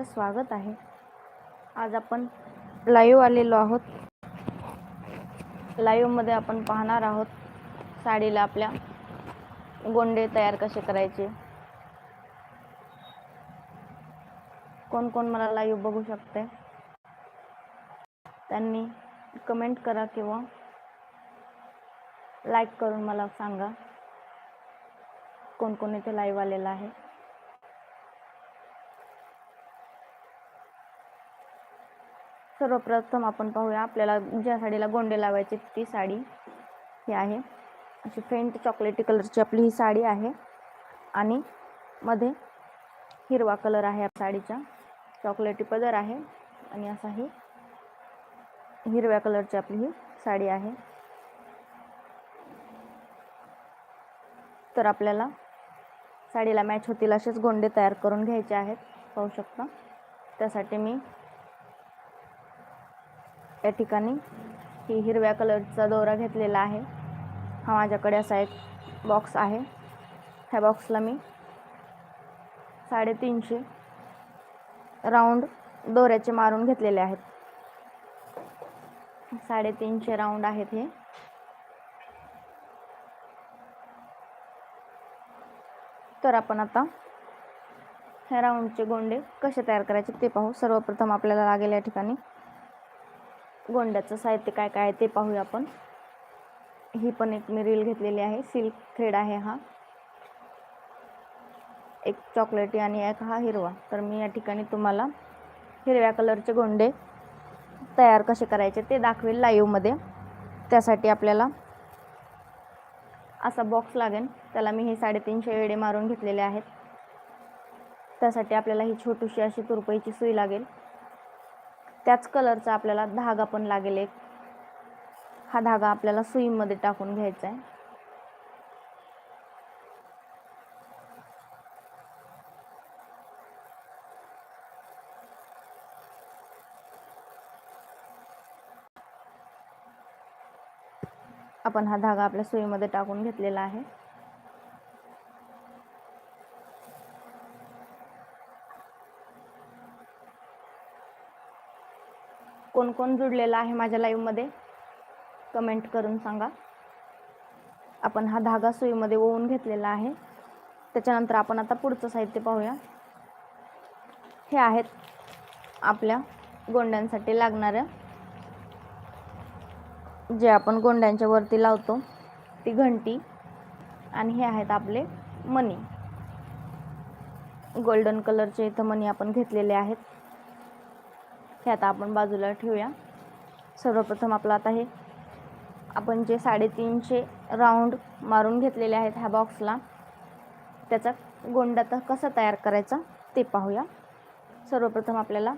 सर्वांचं स्वागत आहे. आज आपण लाईव्ह आलेलो आहोत. लाईव्हमध्ये आपण पाहणार आहोत साडीला आपल्या गोंडे तयार कसे करायचे. कोण कोण मला लाईव्ह बघू शकते त्यांनी कमेंट करा किंवा लाईक करून मला सांगा. कोण कोण इथे लाईव्ह आलेलं आहे. सर्वप्रथम आपण पाहूया आपल्याला ज्या साडीला गोंडे लावायचे ती साडी ही आहे. अशी फेंट चॉकलेटी कलरची आपली ही साडी आहे. आणि मध्ये हिरवा कलर आहे साडीचा. चॉकलेटी पदर आहे. आणि असा ही हिरव्या कलरची आपली ही साडी आहे. तर आपल्याला साडीला मॅच होतील असेच गोंडे तयार करून घ्यायचे आहेत. पाहू शकता. त्यासाठी मी या ठिकाणी ही हिरव्या कलरचा दोरा घेतलेला आहे. हा माझ्याकडे असा एक बॉक्स आहे. ह्या बॉक्सला मी साडेतीनशे राऊंड दोऱ्याचे मारून घेतलेले आहेत. साडेतीनशे राऊंड आहेत हे. तर आपण आता ह्या राऊंडचे गोंडे कसे तयार करायचे ते पाहू. सर्वप्रथम आपल्याला लागेल या ठिकाणी गोंड्याचं साहित्य काय काय आहे ते पाहूया आपण. ही पण एक मी रील घेतलेली आहे. सिल्क थ्रेड आहे हा. एक चॉकलेटी आणि एक हा हिरवा. तर मी या ठिकाणी तुम्हाला हिरव्या कलरचे गोंडे तयार कसे करायचे ते दाखवेल लाईव्हमध्ये त्यासाठी आपल्याला असा बॉक्स लागेल. त्याला मी हे साडेतीनशे वेडे मारून घेतलेले आहेत. त्यासाठी आपल्याला ही छोटीशी अशी तुरपईची सुई लागेल. त्याच कलरचा आपल्याला धागा पण लागेल एक. हा धागा आपल्याला सुईमध्ये टाकून घ्यायचा आहे. आपण हा धागा आपल्या सुईमध्ये टाकून घेतलेला आहे. कोण कोण जुडलेला आहे माझ्या लाईव्हमध्ये कमेंट करून सांगा. आपण हा धागा सुईमध्ये ओवून घेतलेला आहे. त्याच्यानंतर आपण आता पुढचं साहित्य पाहूया. हे आहेत आपल्या गोंड्यांसाठी लागणाऱ्या जे आपण गोंड्यांच्या वरती लावतो ती घंटी. आणि हे आहेत आपले मनी गोल्डन कलरचे इथं मनी आपण घेतलेले आहेत. हे आता आपण बाजूला ठेवूया. सर्वप्रथम आपलं आता हे आपण जे साडेतीनशे राऊंड मारून घेतलेले आहेत ह्या बॉक्सला त्याचा गोंडा तर कसा तयार करायचा ते पाहूया. सर्वप्रथम आपल्याला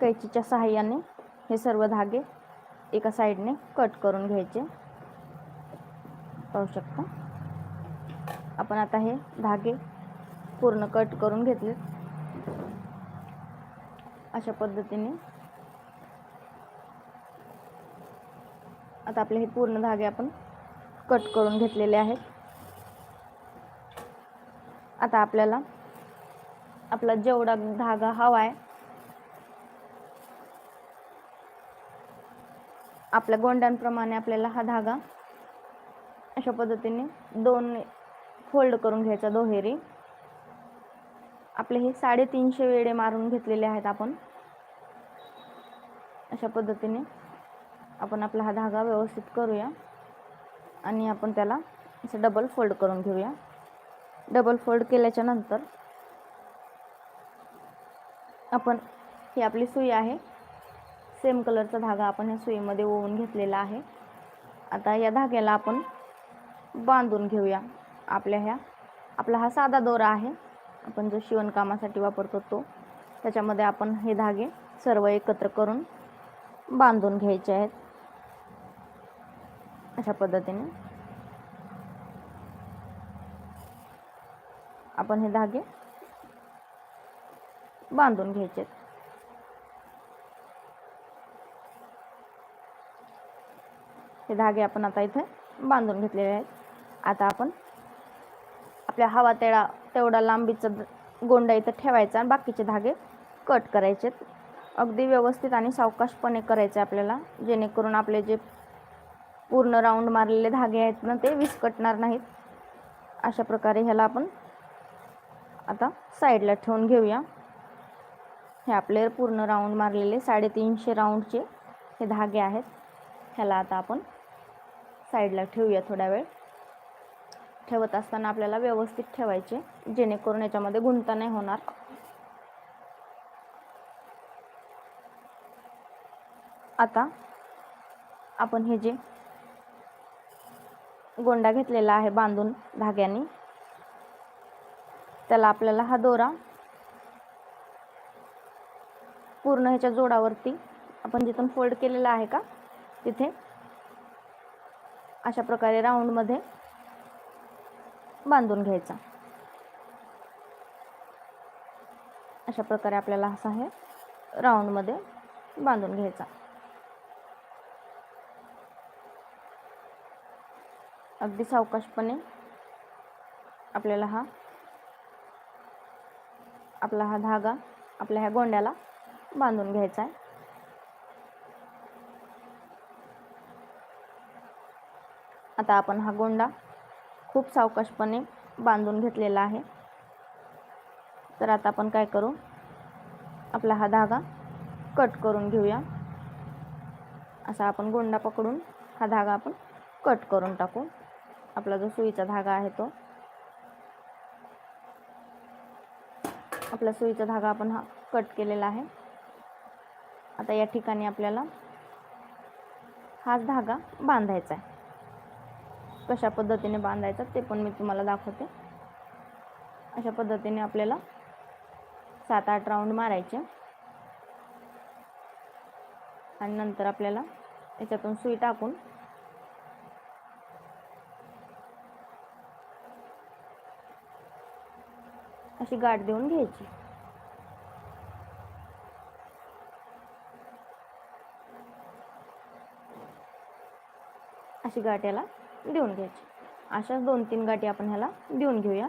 कैचीच्या सहाय्याने हे सर्व धागे एका साईडने कट करून घ्यायचे. पाहू शकता. आपण आता हे धागे पूर्ण कट करून घेतले अशा पद्धतीने. आता आपले हे पूर्ण धागे आपण कट करून घेतलेले आहेत. आता आपल्याला आपला जेवढा धागा हवा आहे आपल्या गोंड्यांप्रमाणे आपल्याला हा धागा अशा पद्धतीने दोन फोल्ड करून घ्यायचा दोहेरी. आपले हे साडेतीनशे वेडे मारून घेतलेले आहेत आपण. अशा पद्धतीने आपण आपला हा धागा व्यवस्थित करूया आणि आपण त्याला असं डबल फोल्ड करून घेऊया. डबल फोल्ड केल्याच्यानंतर आपण ही आपली सुई आहे. सेम कलरचा धागा आपण ह्या सुईमध्ये ओवून घेतलेला आहे. आता या धाग्याला आपण बांधून घेऊया. आपल्या ह्या आपला हा साधा दोरा आहे. आपण जो शिवणकामासाठी वापरतो तो त्याच्यामध्ये आपण हे धागे सर्व एकत्र करून बांधून घ्यायचे आहेत. अशा पद्धतीने. आपण हे धागे बांधून घ्यायचे आहेत. हे धागे आपण आता इथे बांधून घेतलेले आहेत. आता आपण आपल्या हवा तेवढा तेवढा लांबीचा गोंडा इथं ठेवायचा आणि बाकीचे धागे कट करायचे. अगदी व्यवस्थित आणि सावकाशपणे करायचे आपल्याला जेणेकरून आपले जे पूर्ण राऊंड मारलेले धागे आहेत ना ते विस्कटणार नाहीत. अशा प्रकारे ह्याला आपण आता साईडला ठेवून घेऊया. हे आपले पूर्ण राऊंड मारलेले साडेतीनशे राऊंडचे हे धागे आहेत. ह्याला आता आपण साईडला ठेवूया थोडा वेळ. ठेवत असताना आपल्याला व्यवस्थित ठेवायचे जेणेकरून याच्यामध्ये गुंता नाही होणार. आता आपण हे जे गोंडा घेतलेला आहे बांधून धाग्याने त्याला आपल्याला हा दोरा पूर्ण ह्याच्या जोडावरती आपण जिथून फोल्ड केलेला आहे का तिथे अशा प्रकारे राऊंडमध्ये बांधून घ्यायचा. अशा प्रकारे आपल्याला असा हे राऊंडमध्ये बांधून घ्यायचा. अगदी सावकाशपणे आपल्याला हा आपला हा धागा आपल्या ह्या गोंड्याला बांधून घ्यायचा आहे आता आपण हा गोंडा खूप सावकाशपणे बांधून घेतलेला आहे. तर आता आपण काय करू? आपला हा धागा कट करून घेऊया. असा आपण गोंडा पकडून हा धागा आपण कट करून टाकू. आपला जो सुईचा धागा आहे तो. आपला सुईचा धागा आपण हा कट केलेला आहे. आता या ठिकाणी आपल्याला हाच धागा बांधायचा आहे. कशा पद्धतीने बांधायचा ते पण मी तुम्हाला दाखवते. अशा पद्धतीने आपल्याला सात आठ राऊंड मारायचे. आणि नंतर आपल्याला याच्यातून सुई टाकून अशी गाठ देऊन घ्यायची. अशी गाठ याला देऊन घ्यायची. अशाच दोन तीन गाठी आपण ह्याला देऊन घेऊया.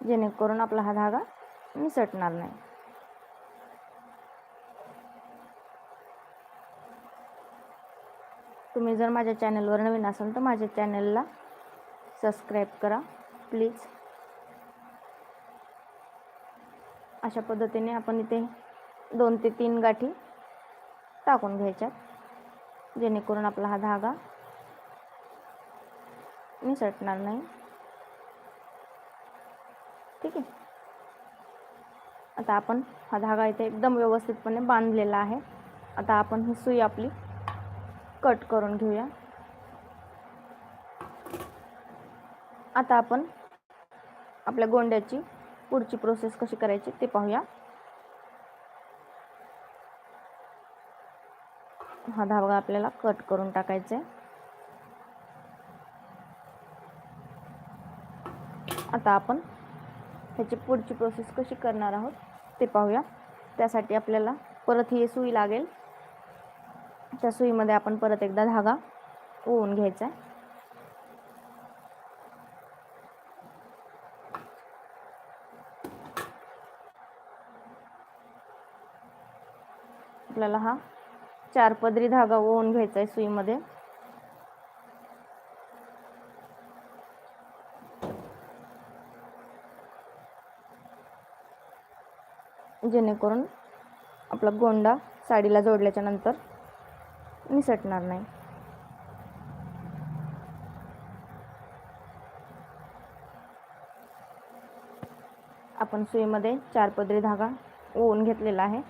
जेणेकरून आपला हा धागा निसटणार नाही. तुम्ही जर माझ्या चॅनलवर नवीन असाल तर माझ्या चॅनलला सबस्क्राईब करा प्लीज. अशा पद्धतीने आपण इथे दोन ते तीन गाठी टाकून घ्यायच्यात. जेणेकरून आपला हा धागा निसटणार नाही. ठीक आहे? आता आपण हा धागा इथे एकदम व्यवस्थितपणे बांधलेला आहे. आता आपण ही सुई आपली कट करून घेऊया. आता आपण आपल्या गोंड्याची पुढची प्रोसेस कशी करायची ते पाहूया. हा धागा आपल्याला कट करून टाकायचा आहे. आता आपण ह्याची पुढची प्रोसेस कशी करणार आहोत ते पाहूया. त्यासाठी आपल्याला परत ही सुई लागेल. त्या सुईमध्ये आपण परत एकदा धागा ओवून घ्यायचा आहे. आपल्याला हा चार पदरी धागा ओवून घ्यायचा आहे सुईमध्ये. जेणेकरून आपला गोंडा साडीला जोडल्याच्या नंतर निसटणार नाही. आपण सुईमध्ये चार पदरी धागा ओवून घेतलेला आहे.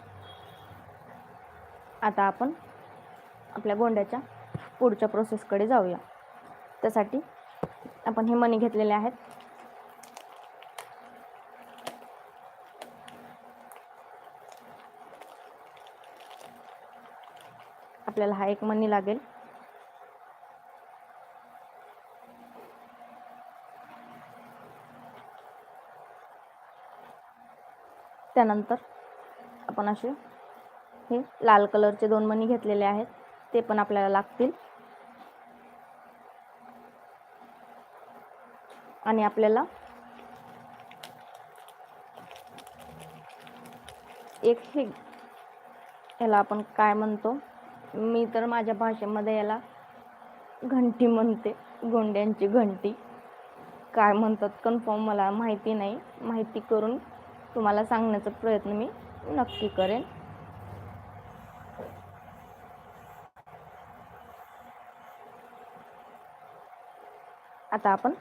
आता आपण आपल्या गोंड्याच्या पुढच्या प्रोसेसकडे जाऊया. त्यासाठी आपण हे मणी घेतलेले आहेत. आपल्याला हा एक मणी लागेल. त्यानंतर आपण असे हे लाल कलरचे दोन मणी घेतलेले आहेत. ते पण आपल्याला लागतील. आणि आपल्याला एक हे याला आपण काय म्हणतो? मी तर माझ्या भाषेमध्ये याला घंटी म्हणते. गोंड्यांची घंटी. काय म्हणतात कन्फर्म मला माहिती नाही. माहिती करून तुम्हाला सांगण्याचा प्रयत्न मी नक्की करेन. आता आपण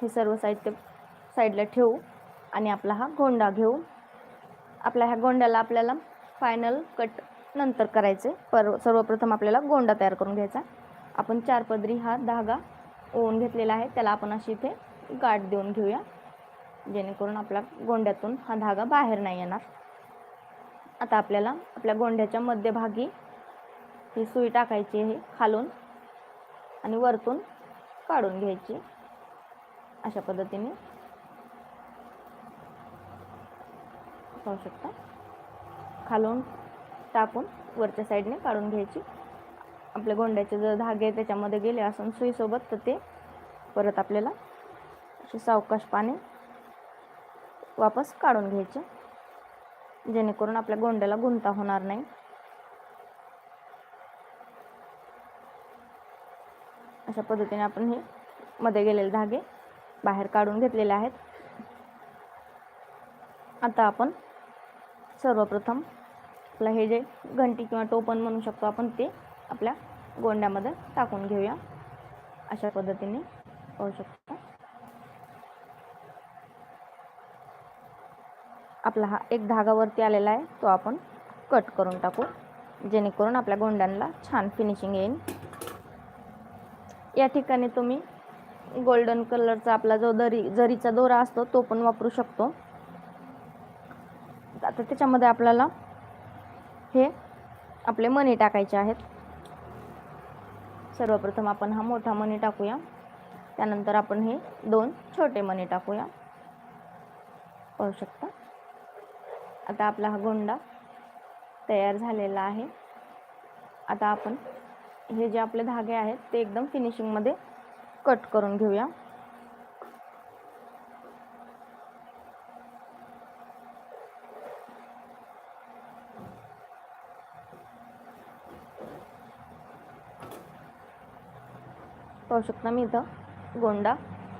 हे सर्व साहित्य साईडला ठेवू आणि आपला हा गोंडा घेऊ. आपल्या ह्या गोंड्याला आपल्याला फायनल कट नंतर करायचे. पर सर्वप्रथम आपल्याला गोंडा तयार करून घ्यायचा. आपण चार पदरी हा धागा ओवून घेतलेला आहे. त्याला आपण अशी इथे गाठ देऊन घेऊया. जेणेकरून आपल्या गोंड्यातून हा धागा बाहेर नाही येणार. आता आपल्याला आपल्या गोंड्याच्या मध्यभागी ही सुई टाकायची आहे खालून आणि वरतून काढून घ्यायची. अशा पद्धतीने. पाहू शकता. खालून टाकून वरच्या साईडने काढून घ्यायची. आपल्या गोंड्याचे जर धागे त्याच्यामध्ये गेले असून सुईसोबत तर ते परत आपल्याला असे सावकाश पाने वापस काढून घ्यायचे. जेणेकरून आपल्या गोंड्याला गुंता होणार नाही. अशा पद्धतीने आपण हे मध्ये गेलेले धागे बाहेर काढून घेतलेले आहेत. आता आपण सर्वप्रथम आपलं हे जे घंटी किंवा टोपण म्हणू शकतो आपण ते आपल्या गोंड्यामध्ये टाकून घेऊया. अशा पद्धतीने पाहू शकतो. आपला हा एक धागावरती आलेला आहे तो आपण कट करून टाकू. जेणेकरून आपल्या गोंड्यांना छान फिनिशिंग येईल. या ठिकाणी तुम्ही गोल्डन कलरचा आपला जो दरी जरीचा दोरा असतो तो पण वापरू शकतो. आता त्याच्यामध्ये आपल्याला हे आपले मणी टाकायचे आहेत. सर्वप्रथम आपण हा मोठा मणी टाकूया. त्यानंतर आपण हे दोन छोटे मणी टाकूया. पाहू शकता? आता आपला हा गोंडा तयार झालेला आहे. आता आपण हे जे आपले धागे आहेत ते एकदम फिनिशिंगमध्ये कट करून घेऊया. पाहू शकता मी इथं गोंडा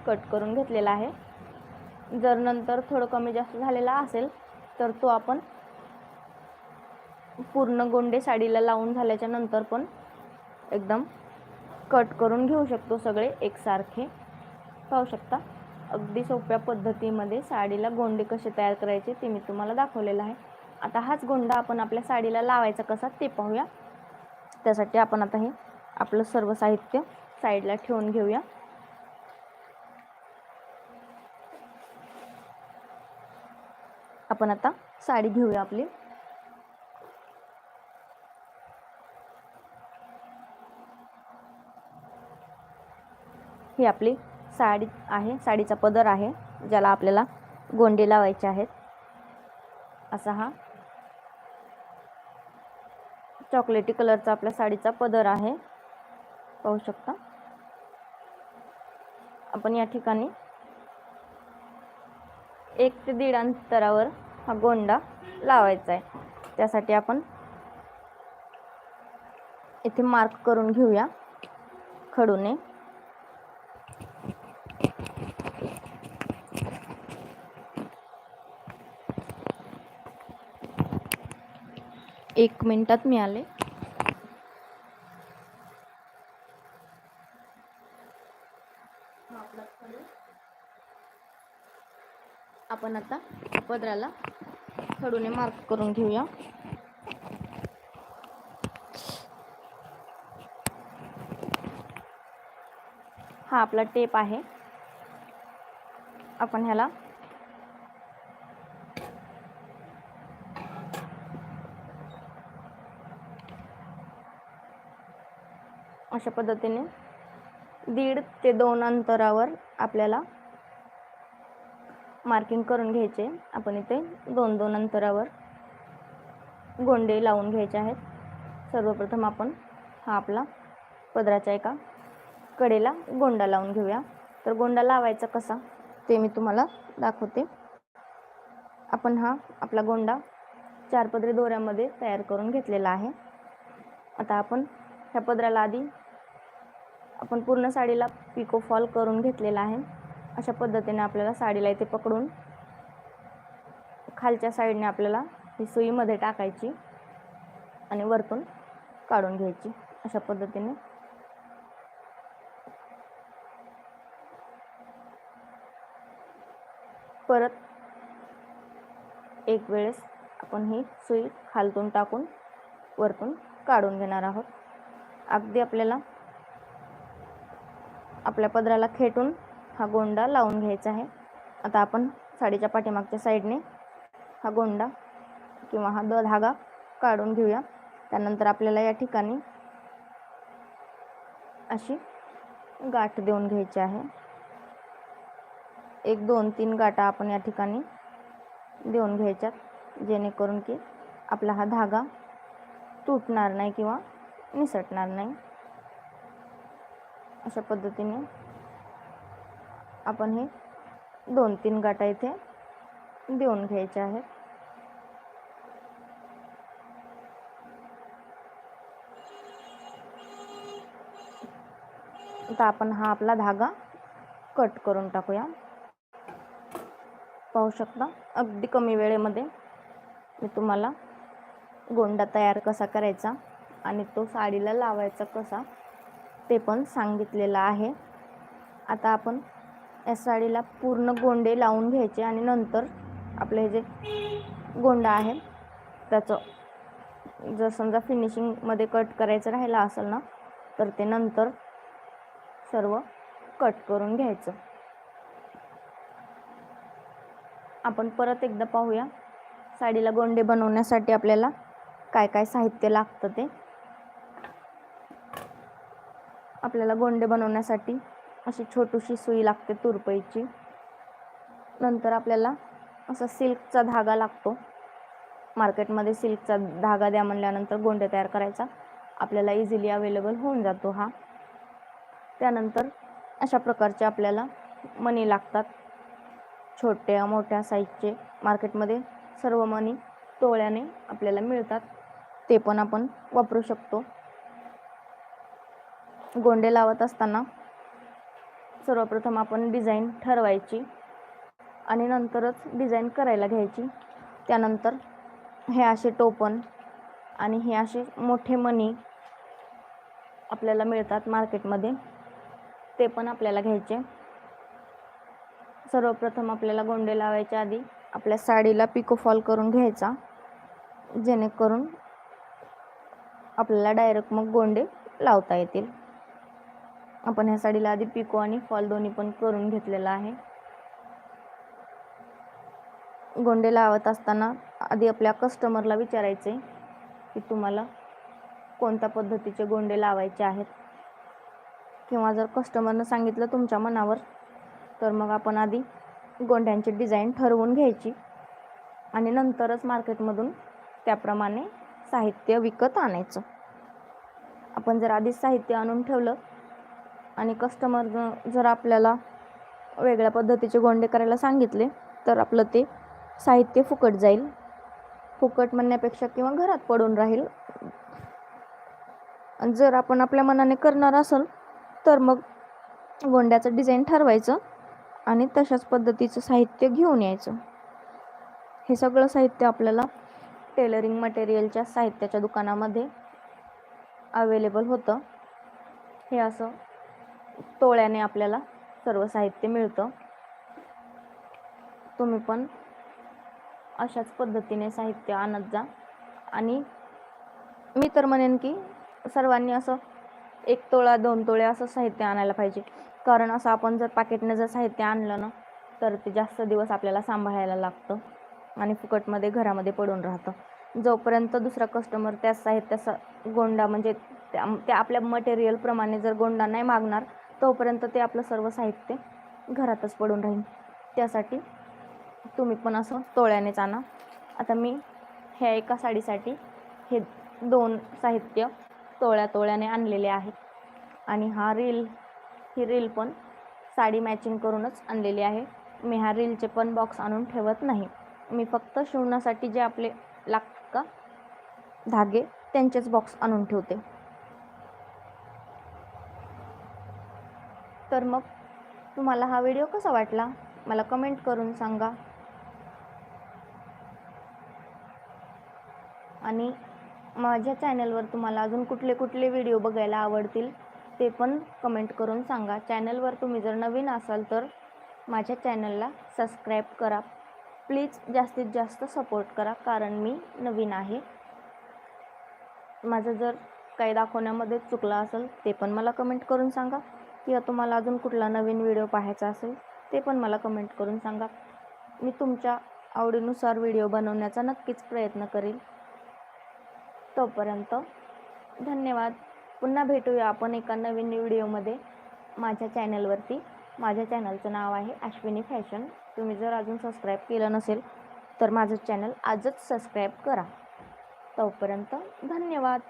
कट करून घेतलेला आहे. जर नंतर थोडं कमी जास्त झालेला असेल तर तो आपण पूर्ण गोंडे साडीला लावून झाल्याच्यानंतर पण एकदम कट करून घेऊ शकतो सगळे एकसारखे. पाहू शकता? अगदी सोप्या पद्धतीमध्ये साडीला गोंडे कसे तयार करायचे ते मी तुम्हाला दाखवलेलं आहे. आता हाच गोंडा आपण आपल्या साडीला लावायचा कसा ते पाहूया. त्यासाठी आपण आता हे आपलं सर्व साहित्य साईडला ठेवून घेऊया. आपण आता साडी घेऊया आपली. ही आपली साडी आहे साडीचा पदर आहे ज्याला आपल्याला गोंडे लावायचे आहेत. असा हा चॉकलेटी कलरचा आपल्या साडीचा पदर आहे. पाहू शकता. आपण या ठिकाणी एक ते दीड अंतरावर हा गोंडा लावायचा आहे. त्यासाठी आपण इथे मार्क करून घेऊया खडूने. एक मिनटात मिळाले. आपण आता पदराला खडूने मार्क करून घेऊया. हा आपला टेप आहे. आपण ह्याला अशा पद्धतीने दीड ते दोन अंतरावर आपल्याला मार्किंग करून घ्यायचे. आपण इथे दोन दोन अंतरावर गोंडे लावून घ्यायचे आहेत. सर्वप्रथम आपण हा आपला पदराच्या एका कडेला गोंडा लावून घेऊया. तर गोंडा लावायचा कसा? ते मी तुम्हाला दाखवते. आपण हा आपला गोंडा चार पदरी दोऱ्यामध्ये तयार करून घेतलेला आहे. आता आपण ह्या पदराला आधी आपण पूर्ण साडीला पिको फॉल करून घेतलेला आहे. अशा पद्धतीने आपल्याला साडीला इथे पकडून खालच्या साईडने आपल्याला ही सुईमध्ये टाकायची आणि वरतून काढून घ्यायची. अशा पद्धतीने. परत एक वेळेस आपण ही सुई खालतून टाकून वरतून काढून घेणार आहोत. अगदी आपल्याला आपल्या पदराला खेटून हा गोंडा लावून घ्यायचा आहे. आता आपण साडीच्या पाठीमागच्या साईडने हा गोंडा किंवा हा द धागा काढून घेऊया. त्यानंतर आपल्याला या ठिकाणी अशी गाठ देऊन घ्यायची आहे. एक दोन तीन गाठा आपण या ठिकाणी देऊन घ्यायच्यात जेणेकरून की आपला हा धागा तुटणार नाही किंवा निसटणार नाही. अशा पद्धतीने आपण हे दोन तीन गाठा इथे देऊन घ्यायचे आहेत. आता आपण हा आपला धागा कट करून टाकूया. पाहू शकता अगदी कमी वेळेमध्ये मी तुम्हाला गोंडा तयार कसा करायचा आणि तो साडीला लावायचा कसा ते पण सांगितलेलं आहे. आता आपण या साडीला पूर्ण गोंडे लावून घ्यायचे आणि नंतर आपले हे जे गोंडा आहे त्याचं जर समजा फिनिशिंगमध्ये कट करायचं राहिलं असेल ना तर ते नंतर सर्व कट करून घ्यायचं. आपण परत एकदा पाहूया साडीला गोंडे बनवण्यासाठी आपल्याला काय काय साहित्य लागतं ते. आपल्याला गोंडे बनवण्यासाठी अशी छोटीशी सुई लागते तुरपईची. नंतर आपल्याला असा सिल्कचा धागा लागतो. मार्केटमध्ये सिल्कचा धागा द्या म्हणल्यानंतर गोंडे तयार करायचा. आपल्याला इझिली अवेलेबल होऊन जातो हा. त्यानंतर अशा प्रकारचे आपल्याला मणी लागतात. छोट्या मोठ्या साईजचे मार्केटमध्ये सर्व मणी तोळ्याने आपल्याला मिळतात. ते पण आपण वापरू शकतो. गोंडे लावत असताना सर्वप्रथम आपण डिझाईन ठरवायची आणि नंतरच डिझाईन करायला घ्यायची. त्यानंतर हे असे टोपण आणि हे असे मोठे मणी आपल्याला मिळतात मार्केटमध्ये. ते पण आपल्याला घ्यायचे. सर्वप्रथम आपल्याला गोंडे लावायच्या आधी आपल्या साडीला पिकोफॉल करून घ्यायचा. जेणेकरून आपल्याला डायरेक्ट मग गोंडे लावता येतील. आपण ह्या साडीला आधी पिको आणि फॉल दोन्ही पण करून घेतलेला आहे. गोंडे लावत असताना आधी आपल्या कस्टमरला विचारायचे की तुम्हाला कोणत्या पद्धतीचे गोंडे लावायचे आहेत? किंवा जर कस्टमरनं सांगितलं तुमच्या मनावर तर मग आपण आधी गोंड्यांची डिझाईन ठरवून घ्यायची आणि नंतरच मार्केटमधून त्याप्रमाणे साहित्य विकत आणायचं. आपण जर आधीच साहित्य आणून ठेवलं आणि कस्टमर जर आपल्याला वेगळ्या पद्धतीचे गोंडे करायला सांगितले तर आपलं ते साहित्य फुकट जाईल. फुकट म्हणण्यापेक्षा किंवा घरात पडून राहील. आणि जर आपण आपल्या मनाने करणार असेल तर मग गोंड्याचं डिझाईन ठरवायचं आणि तशाच पद्धतीचं साहित्य घेऊन यायचं. हे सगळं साहित्य आपल्याला टेलरिंग मटेरियलच्या साहित्याच्या दुकानामध्ये अवेलेबल होतं. हे असं तोळ्याने आपल्याला सर्व साहित्य मिळतं. तुम्ही पण अशाच पद्धतीने साहित्य आणत जा. आणि मी तर म्हणेन की सर्वांनी असं एक तोळा दोन तोळे असं साहित्य आणायला पाहिजे. कारण असं आपण जर पाकिटने जर साहित्य आणलं ना तर ते जास्त दिवस आपल्याला सांभाळायला लागतं आणि फुकटमध्ये घरामध्ये पडून राहतं. जोपर्यंत दुसरा कस्टमर त्या साहित्याचा गोंडा म्हणजे त्या त्या आपल्या मटेरियलप्रमाणे जर गोंडा नाही मागणार तोपर्यंत ते आपलं सर्व साहित्य घरातच पडून राहील. त्यासाठी तुम्ही पण असं तोळ्यानेच आणा आता मी ह्या एका साडीसाठी हे दोन साहित्य तोळ्या तोळ्याने आणलेले आहेत आणि हा रील ही रील पण साडी मॅचिंग करूनच आणलेली आहे. मी ह्या रीलचे पण बॉक्स आणून ठेवत नाही. मी फक्त शिवण्यासाठी जे आपले लागतात का धागे त्यांचेच बॉक्स आणून ठेवते. तर मग तुम्हाला हा व्हिडिओ कसा वाटला? मला कमेंट करून सांगा. आणि माझ्या चॅनलवर तुम्हाला अजून कुठले कुठले व्हिडिओ बघायला आवडतील ते पण कमेंट करून सांगा. चॅनलवर तुम्ही जर नवीन असाल तर माझ्या चॅनलला सबस्क्राईब करा. प्लीज जास्तीत जास्त सपोर्ट करा कारण मी नवीन आहे. माझं जर काही दाखवण्यामध्ये चुकलं असेल ते पण मला कमेंट करून सांगा. किंवा तुम्हाला अजून कुठला नवीन व्हिडिओ पाहायचा असेल ते पण मला कमेंट करून सांगा. मी तुमच्या आवडीनुसार व्हिडिओ बनवण्याचा नक्कीच प्रयत्न करेल तोपर्यंत धन्यवाद. पुन्हा भेटूया आपण एका नवीन व्हिडिओमध्ये. माझ्या चॅनलवरती. माझ्या चॅनलचं नाव आहे अश्विनी फॅशन. तुम्ही जर अजून सबस्क्राईब केलं नसेल तर माझं चॅनल आजच सबस्क्राईब करा. तोपर्यंत धन्यवाद.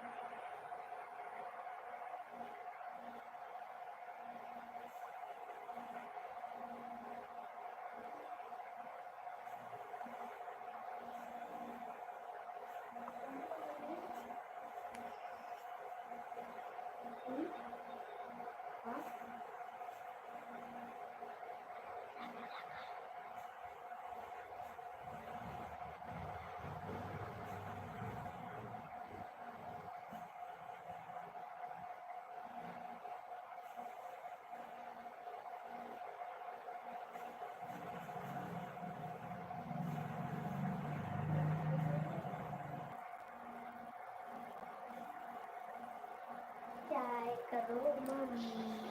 Caneca do